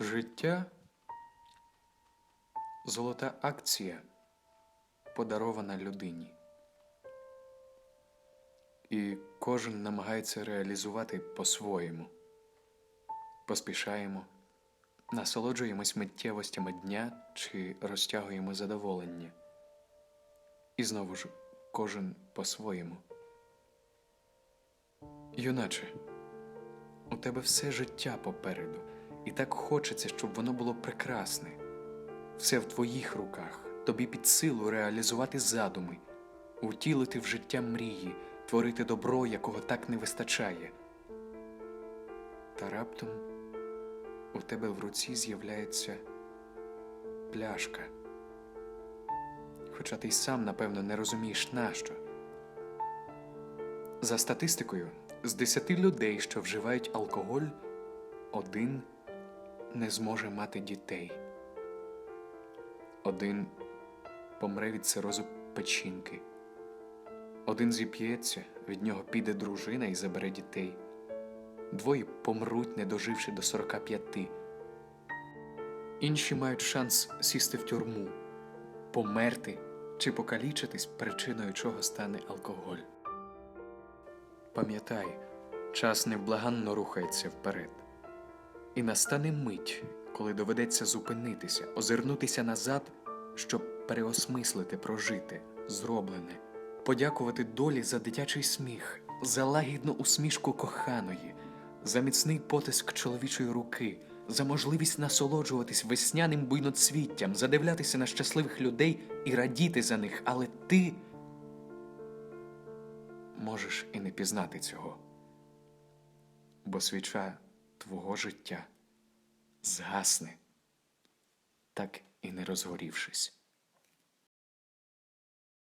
Життя золота акція, подарована людині. І кожен намагається реалізувати по-своєму. Поспішаємо, насолоджуємось миттєвостями дня чи розтягуємо задоволення. І знову ж кожен по-своєму. Юначе, у тебе все життя попереду, і так хочеться, щоб воно було прекрасне. Все в твоїх руках, тобі під силу реалізувати задуми, утілити в життя мрії, творити добро, якого так не вистачає. Та раптом у тебе в руці з'являється пляшка. Хоча ти й сам, напевно, не розумієш нащо. За статистикою, з десяти людей, що вживають алкоголь, один не зможе мати дітей. Один помре від цирозу печінки. Один зіп'ється, від нього піде дружина і забере дітей. Двоє помруть, не доживши до 45. Інші мають шанс сісти в тюрму, померти чи покалічитись, причиною чого стане алкоголь. Пам'ятай, час невблаганно рухається вперед. І настане мить, коли доведеться зупинитися, озирнутися назад, щоб переосмислити прожите, зроблене, подякувати долі за дитячий сміх, за лагідну усмішку коханої, за міцний потиск чоловічої руки, за можливість насолоджуватись весняним буйноцвіттям, задивлятися на щасливих людей і радіти за них, але ти можеш і не пізнати цього, бо свіча твого життя згасне, так і не розгорівшись.